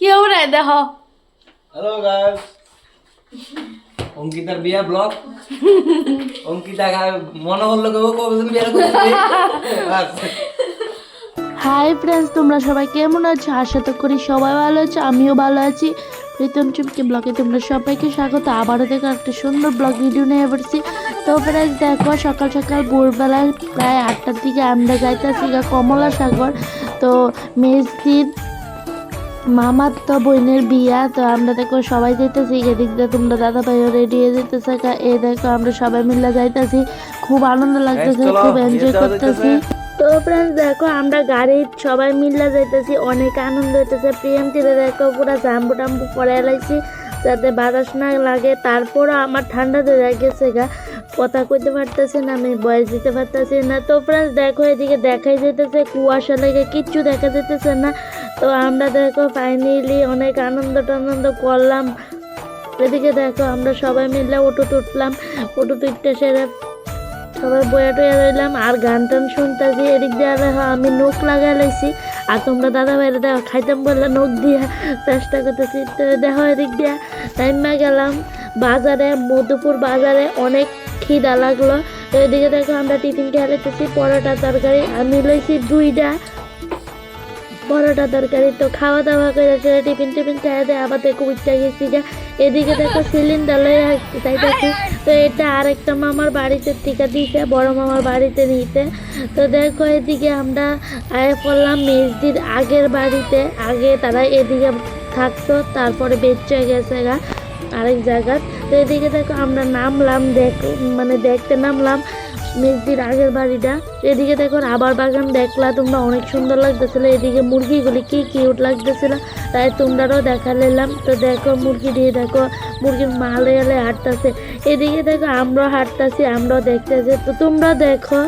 কি দেখ hello guys অঙ্কিতার বিয়া ব্লগ অঙ্কিতা মনে হলো কেউ কবে বিয়া হাই ফ্রেন্ডস তোমরা সবাই কেমন আছো? আশা তো করি সবাই ভালো আছো আমিও ভালো আছি। প্রীতম চুমকি ব্লগে তোমরা সবাইকে স্বাগত। আবারও দেখো একটা সুন্দর ব্লগ ভিডিও নিয়ে পড়ছি তো দেখো সকাল সকাল ভোরবেলায় প্রায় আটটার দিকে আমরা যাইতেছি গা কমলা সাগর। তো মেজদির মামার তো বোনের বিয়া তো আমরা দেখো সবাই যাইতেছি এদিক দিয়ে তোমরা দাদা ভাইও রেডি হয়ে যেতেছে এই দেখো আমরা সবাই মিলে যাইতেছি। খুব আনন্দ লাগতেছে খুব এনজয় করতেছি। তো ফ্রেন্ডস দেখো আমরা গাড়ি সবাই মিলে যাইতেছি অনেক আনন্দ হইতেছে। প্রিয়াম তীরে দেখো পুরো জাম্বু টাম্বু পরে এলাইছি। যাতে বাতাস না লাগে, তারপরও আমার ঠান্ডা ধরে গেছে গা। কথা কইতে পারতেছে না, আমি বয়স দিতে পারতেছি না। তো ফ্রেন্ডস দেখো এদিকে দেখাই যেতেছে কুয়াশা লেগে কিচ্ছু দেখা যেতেছে না। তো আমরা দেখো ফাইনালি অনেক আনন্দ টানন্দ করলাম। এদিকে দেখো আমরা সবাই মিলে অটো তুটলাম অটো তুটতে সেরে সবাই বয়া টয়া রইলাম। আর গান টান শুনতেছি এদিক দিয়ে আমি নখ লাগাই লাইছি। আর তোমরা দাদা ভাইরা দেখো, খাইতাম বললে নখ দিয়া চেষ্টা করতেছি। তো দেখো এদিক দিয়ে টাইমা গেলাম বাজারে, মধুপুর বাজারে। অনেক খিদা লাগল। তো এদিকে দেখো আমরা টিফিন খেলাইতেছি পরোটা, তরকারি। আমি লইছি দুইটা। পরোটা তরকারি, তো খাওয়া দাওয়া করে সেটা টিফিন টিফিন খাইয়া দেয় আবার দেখো উঠতে গেছি গা এদিকে দেখো সিলিন্ডার লয়ে যাইতেছি তো এটা আরেকটা মামার বাড়িতে থেকে দিছে, বড় মামার বাড়িতে নিতে তো দেখো এদিকে আমরা আয়ে পড়লাম মেজদির আগের বাড়িতে, আগে তারা এদিকে থাকতো, তারপরে বেচে গেছে গা আরেক জায়গার তো এদিকে দেখো আমরা নামলাম, দেখ মানে দেখতে নামলাম। মেজদির আগের বাড়িটা। এদিকে দেখো আবার বাগান দেখলা তোমরা, অনেক সুন্দর লাগতেছিল। এদিকে মুরগিগুলি কি কিউট লাগতেছিল, তাই তোমরাও দেখা নিলাম। তো দেখো, মুরগি দিয়ে দেখো মুরগির মালে এলে হাঁটতেছে। এদিকে দেখো, আমরাও হাঁটতেছি, আমরাও দেখতেছি। তো তোমরা দেখো।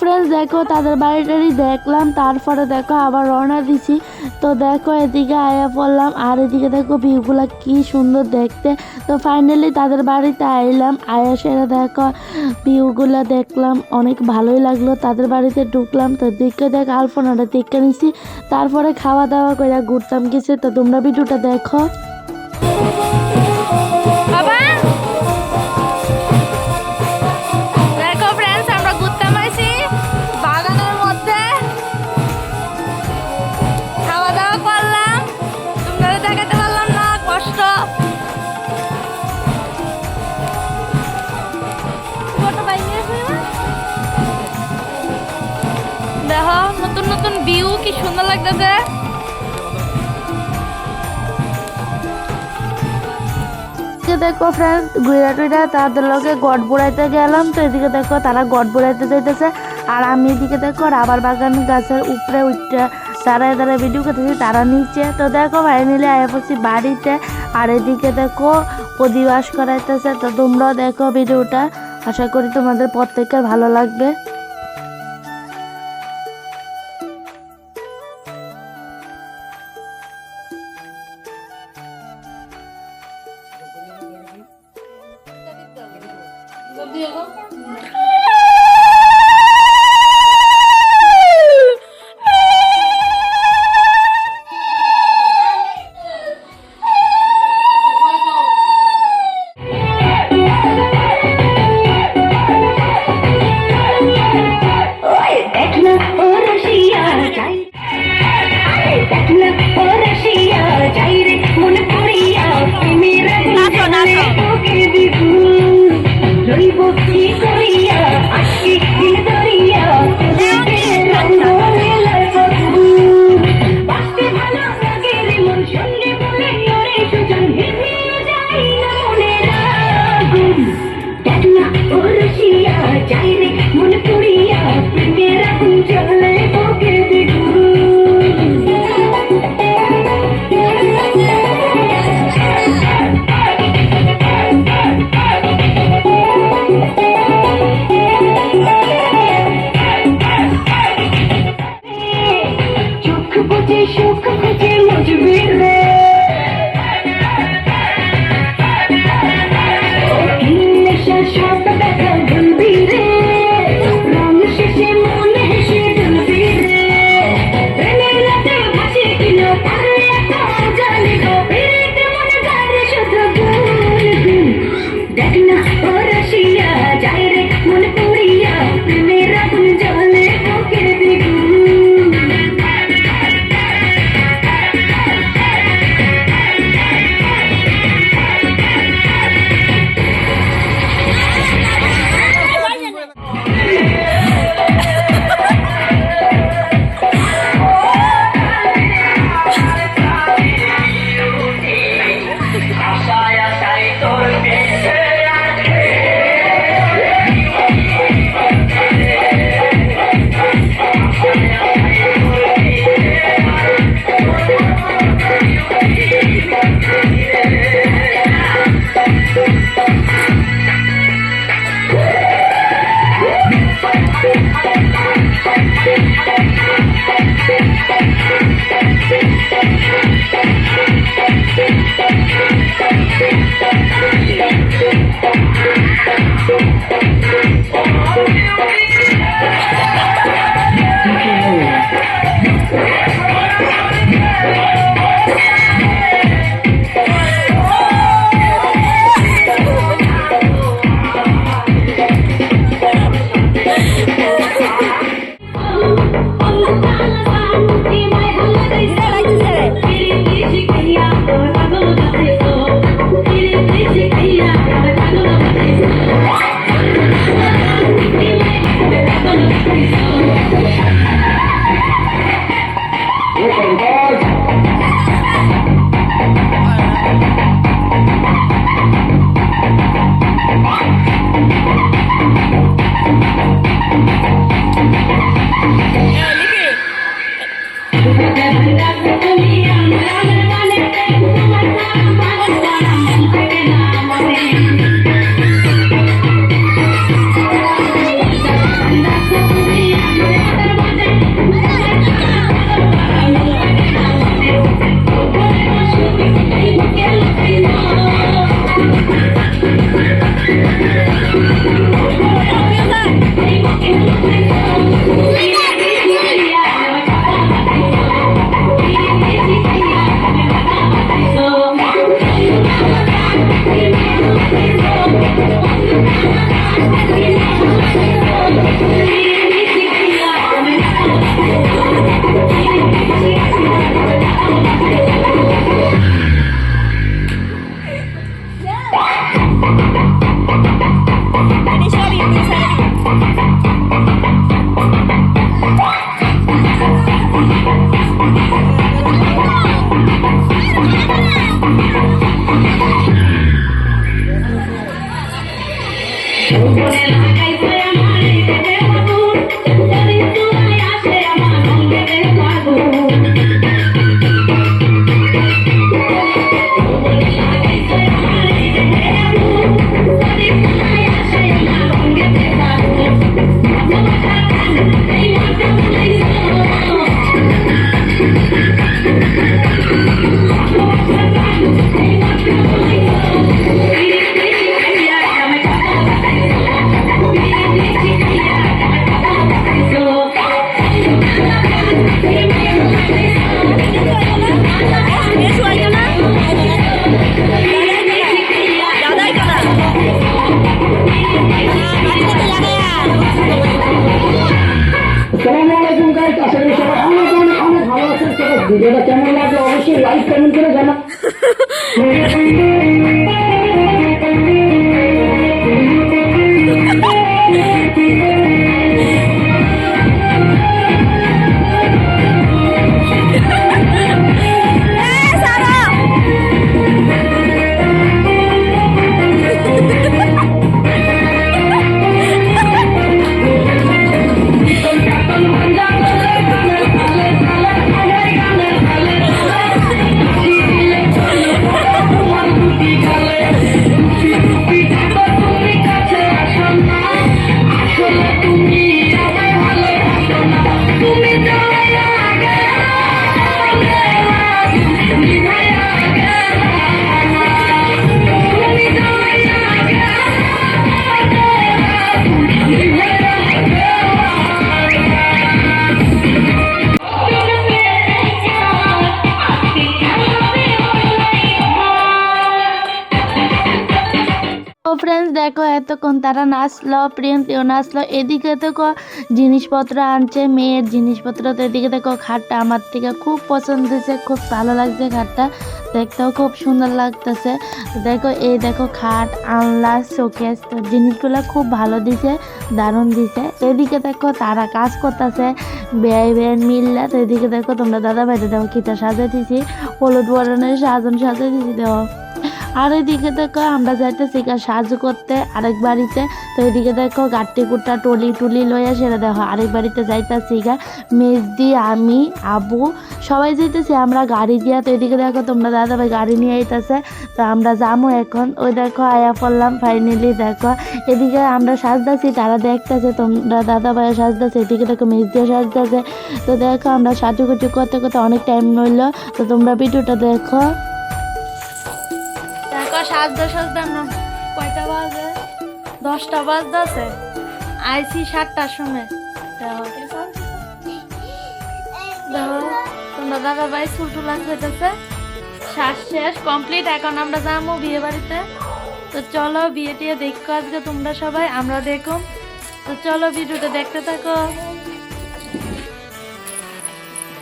ফ্রেন্ডস দেখো, তাদের বাড়িটারি দেখলাম, তারপরে দেখো আবার রওনা দিছি। তো দেখো, এদিকে আয়া পড়লাম, আর এদিকে দেখো ভিউগুলো কি সুন্দর দেখতে। তো ফাইনালি তাদের বাড়িতে আইলাম, আয়া সেরা দেখো, ভিউগুলো দেখলাম, অনেক ভালোই লাগল, তাদের বাড়িতে ঢুকলাম। তো দিকে দেখ, আলপনাটা দেখে নিছি, তারপরে খাওয়া দাওয়া করে ঘুরতাম গেছে তো তোমরা ভিডিওটা দেখো। লাগতেছে? এদিকে দেখো ফ্রেন্ড ঘুরা টুইরা তাদের লগে গড় বুড়াইতে গেলাম। তো এদিকে দেখো তারা গড় বুড়াইতে যাইতেছে। আর আমি এদিকে দেখো রাবার বাগান গাছের উপরে উঠতে দাঁড়ায় দাঁড়ায় ভিডিও করতেছি, তারা নিচে। তো দেখো ফাইনালি আয়া পড়ছি বাড়িতে। আর এদিকে দেখো অধিবাস করাইতেছে। তো তোমরাও দেখো ভিডিওটা আশা করি তোমাদের প্রত্যেকের ভালো লাগবে। আসসালামু আলাইকুম গাইস আশা করি সবাই অনেক অনেক অনেক ভালো আছেন সবাই ভিডিওটা কেমন লাগল অবশ্যই লাইক কমেন্ট করে জানা দেখো এতক্ষণ তারা নাচলো, প্রিয়ন্তীও নাচলো। এদিকে দেখো জিনিসপত্র আনছে, মেয়ের জিনিসপত্র। তো এদিকে দেখো খাটটা আমার থেকে খুব পছন্দ হয়েছে, খুব ভালো লাগছে খাটটা। দেখতেও খুব সুন্দর লাগতেছে। দেখো এই দেখো খাট আনলা শোকেস, তো জিনিসগুলো খুব ভালো দিছে, দারুণ দিছে। এদিকে দেখো তারা কাজ করতেছে ব্যয় ব্যয় মিললা। তো এদিকে দেখো তোমরা দাদা ভাইতে দেখো খিতা সাজিয়ে দিছি হলুদ বরণের সাজন সাজিয়ে দিছি দেখো। আর এদিকে দেখো আমরা যাইতেছি সাহায্য করতে আরেক বাড়িতে। তো এদিকে দেখো গাট্টি কুটা টলি টুলি লইয়া সেটা দেখো আরেক বাড়িতে যাইতেছি গা মেজদি, আমি, আবু সবাই যাইতেছি, আমরা গাড়ি দিয়া। তো এদিকে দেখো তোমরা দাদা ভাই গাড়ি নিয়ে আইতেছে, তো আমরা যাব এখন। ওই দেখো আয়া পড়লাম ফাইনালি দেখো। এদিকে আমরা সাজতেছি, তারা দেখতেছে, তোমরা দাদা ভাইয়া সাজতেছে, এদিকে দেখো মেজদিও সাজদাছে তো দেখো আমরা সাজুগুজু করতে করতে অনেক টাইম নইলো, তো তোমরা ভিডিওটা দেখো। সাজতে সাজতে আমরা কয়টা বাজে? দশটা বাজতেছে আইসি সাতটার সময়। দেখো। তোমরা দাদা ভাই চুল টুলা হইতেছে। শ্বাস শেষ কমপ্লিট এখন আমরা যাব বিয়ে বাড়িতে। তো চলো বিয়ে টিয়ে দেখো আজকে তোমরা সবাই, আমরা দেখো তো চলো ভিডিওটা দেখতে থাকো।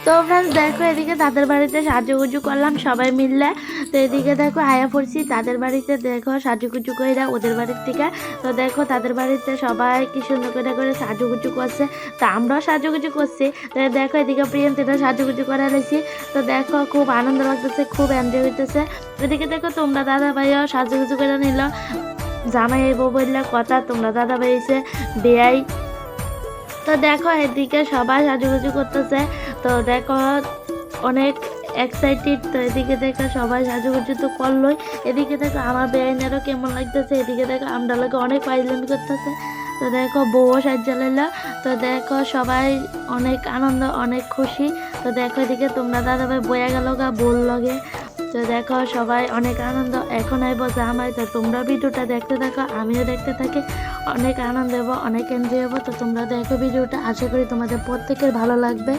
তো ফ্রেন্ডস দেখো, এদিকে তাদের বাড়িতে সাজুগুজু করলাম সবাই মিললে তো এদিকে দেখো, আয়া পড়ছি, তাদের বাড়িতে দেখো সাজুগুজু কইরা ওদের বাড়ির থেকে। তো দেখো, তাদের বাড়িতে সবাই কি সুন্দর করে করে সাজুগুজু করছে। তো আমরাও সাজুগুজু করছি। তো দেখো, এদিকে প্রিয়ন্তীরা সাজুগুজু করা রয়েছি তো দেখো, খুব আনন্দ লাগতেছে, খুব এনজয় হইতেছে। এদিকে দেখো, তোমরা দাদা ভাইও সাজুগুজু করে নিল। জামাই এবো বললে কথা, তোমরা দাদা ভাই এসে বেয়াই তো দেখো, এদিকে সবাই সাজুগুজু করতেছে। তো দেখো, অনেক এক্সাইটেড তো এদিকে দেখো সবাই সাজুগুজু তো করলোই। এদিকে দেখো আমার বেআইনেরও কেমন লাগতেছে, এদিকে দেখো আমরা লোকে অনেক পাইলামি করতেছে। তো দেখো বউও সাজ্জা লাইলো তো দেখো সবাই অনেক আনন্দ, অনেক খুশি। তো দেখো এদিকে তোমরা দাদা ভাই বয়া গেল গা বল লগে। তো দেখো সবাই অনেক আনন্দ, এখন আইব জামাই, তো তোমরা ভিডিওটা দেখতে থাকো, আমিও দেখতে থাকি। অনেক আনন্দ হব অনেক এনজয় হব তো তোমরা দেখো ভিডিওটা। আশা করি তোমাদের প্রত্যেকের ভালো লাগবে।